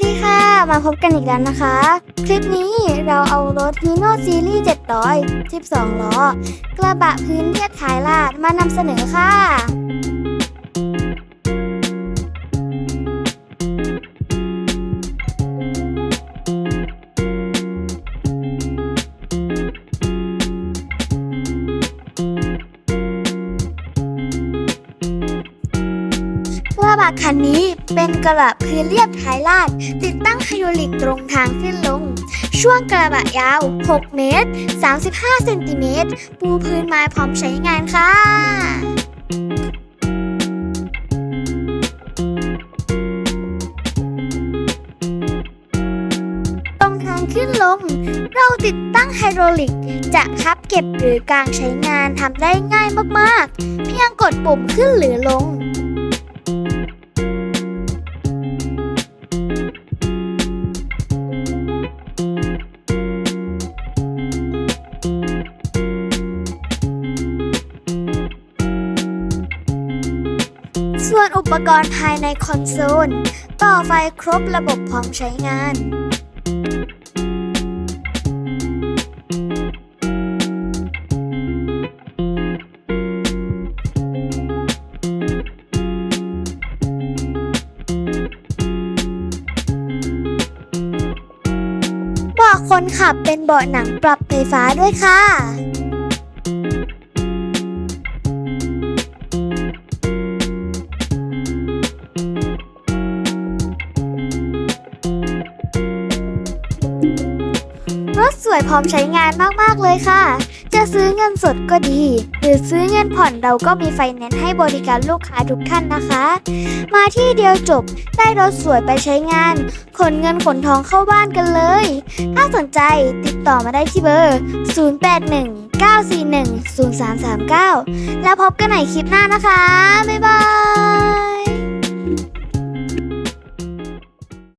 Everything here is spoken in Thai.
ดีค่ะ มาพบกันอีกแล้วนะคะ คลิปนี้เราเอารถ Hino Series 700 12 ล้อ กระบะพื้นเรียบท้ายลาดมานำเสนอค่ะ บะคันนี้เป็นกระบะพื้นเรียบท้ายลาด ติดตั้งไฮดรอลิกตรงทางขึ้นลง ช่วงกระบะยาว 6 เมตร 35 เซนติเมตร ปูพื้นไม้พร้อมใช้งานค่ะตรงทางขึ้นลง เราติดตั้งไฮดรอลิก จะพับเก็บหรือกางใช้งานทำได้ง่ายมากๆ เพียงกดปุ่มขึ้นหรือลง ส่วนอุปกรณ์ภายในคอนโซล ต่อไฟครบระบบพร้อมใช้งาน เบาะคนขับเป็นเบาะหนังปรับไฟฟ้าด้วยค่ะ สวยพร้อมใช้งานมากๆเลยค่ะ จะซื้อเงินสดก็ดี หรือซื้อเงินผ่อนเราก็มีไฟแนนซ์ให้บริการลูกค้าทุกท่านนะคะ มาที่เดียวจบได้รถสวยไปใช้งาน ขนเงินขนทองเข้าบ้านกันเลย ถ้าสนใจติดต่อมาได้ที่เบอร์ 081 941 0339 แล้วพบกันใหม่คลิปหน้านะคะ บ๊ายบาย